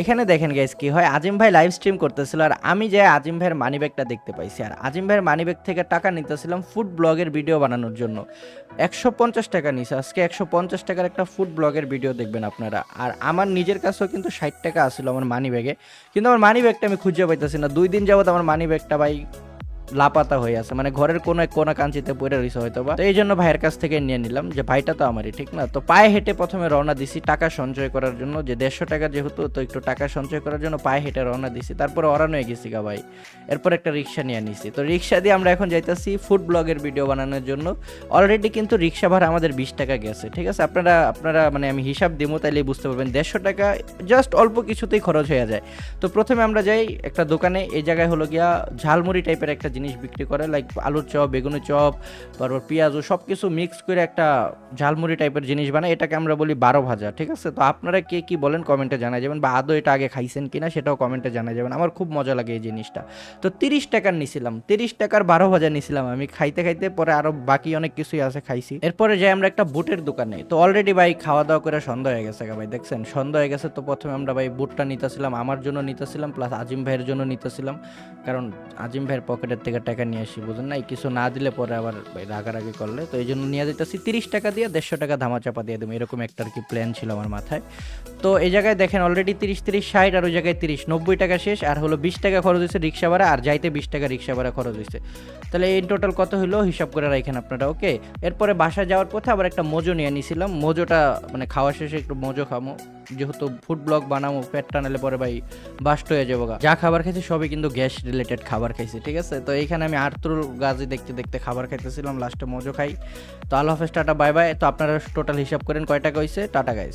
এখানে দেখেন গাইস কি হয়? আজিম ভাই লাইভ স্ট্রিম করতেছিল আর আমি যে আজিম ভাইয়ের মানি ব্যাগটা দেখতে পাইছি। আর আজিম ভাইয়ের মানি ব্যাগ থেকে টাকা নিতেছিলাম ফুড ব্লগের ভিডিও বানানোর জন্য। একশো পঞ্চাশ টাকা নিছে। আজকে একশো পঞ্চাশ টাকার একটা ফুড ব্লগের ভিডিও দেখবেন আপনারা। আর আমার নিজের কাছেও কিন্তু ষাট টাকা আসছিল আমার মানি ব্যাগে কিন্তু আমার মানি ব্যাগটা আমি খুঁজে পাইতেছি না। দুই দিন যাবত আমার মানি ব্যাগটা ভাই লাপাতা হয়ে আছে। মানে ঘরের কোনো এক কোনা কাঞ্চিতে পড়ে রয়েছে হয়তো বা তো এই জন্য ভাইয়ের কাছ থেকে নিয়ে নিলাম যে, ভাইটা তো আমারই, ঠিক না? তো পায়ে হেঁটে প্রথমে রওনা দিছি টাকা সঞ্চয় করার জন্য। যে দেড়শো টাকা যেহেতু, তো একটু টাকা সঞ্চয় করার জন্য পায়ে হেঁটে রওনা দিছি। তারপরে অরানো হয়ে গেছি গা ভাই। এরপর একটা রিক্সা নিয়ে নিছি। তো রিক্সা দিয়ে আমরা এখন যাইতেছি ফুড ব্লগের ভিডিও বানানোর জন্য। অলরেডি কিন্তু রিক্সা ভাড়া আমাদের বিশ টাকা গেছে, ঠিক আছে? আপনারা আপনারা মানে আমি হিসাব দিব তাইলে বুঝতে পারবেন। দেড়শো টাকা জাস্ট অল্প কিছুতেই খরচ হয়ে যায়। তো প্রথমে আমরা যাই একটা দোকানে। এই জায়গায় হলো গিয়া ঝালমুড়ি টাইপের একটা জিনিস বিক্রি করে লাইক আলুর চপ, বেগুনের চপ, তারপর পেঁয়াজও সব কিছু মিক্স করে একটা ঝালমুড়ি টাইপের জিনিস বানায়, এটাকে আমরা বলি বারো ভাজা, ঠিক আছে? তো আপনারা কে কি বলেন কমেন্টে জানাই যাবেন, বা আদৌ এটা আগে খাইছেন কিনা সেটাও কমেন্টে জানা যাবেন, আমার খুব মজা লাগে এই জিনিসটা। তো তিরিশ টাকার নিছিলাম, তিরিশ টাকার বারো ভাজা নিছিলাম আমি, খাইতে খাইতে পরে আরও বাকি অনেক কিছুই আছে খাইছি। এরপরে যাই আমরা একটা বুটের দোকানে, তো অলরেডি ভাই খাওয়া দাওয়া করে সন্ধ্যা হয়ে গেছে ভাই, দেখছেন? সন্ধ্যা হয়ে গেছে তো প্রথমে আমরা ভাই বুটটা নিতেছিলাম, আমার জন্য নিতেছিলাম প্লাস আজিম ভাইয়ের জন্য নিতেছিলাম, কারণ আজিম ভাইয়ের পকেটের থেকে টাকা নিয়ে আসি বুঝেন না? কিছু না দিলে পরে আবার রাগারাগি করলে। তো এই জন্য নিয়ে যেতেছি তিরিশ টাকা দিয়ে দেড়শো টাকা ধামা চাপা দিয়ে দেবো। এরকম একটা আর কি প্ল্যান ছিল আমার মাথায়। তো এই জায়গায় দেখেন অলরেডি তিরিশ তিরিশ, ষাট আর ওই জায়গায় তিরিশ। নব্বই টাকা শেষ, আর হলো বিশ টাকা খরচ হয়েছে রিক্সা ভাড়া, আর যাইতে বিশ টাকা রিক্সা ভাড়া খরচ হয়েছে। তাহলে এই টোটাল কত হলো হিসাব করে রাখেন আপনারা ওকে এরপরে বাসা যাওয়ার পথে আবার একটা মোজো নিয়ে নিয়েছিলাম মোজোটা মানে খাওয়া শেষে একটু মোজো খামো। যেহেতু ফুড ব্লগ বানাবো পেট টানালে পরে ভাই বাস্ট হয়ে যাব যা খাবার খাইছি সবই কিন্তু গ্যাস রিলেটেড খাবার খাইছি, ঠিক আছে? তো এইখানে আমি আর্তুল গাজি দেখতে দেখতে খাবার খাইতেছিলাম লাস্টে মজো খাই। তো আল্লাহ হাফেজ, টাটা, বাই বাই। তো আপনারা টোটাল হিসাব করেন কয়টা কইছে টাটা গাইস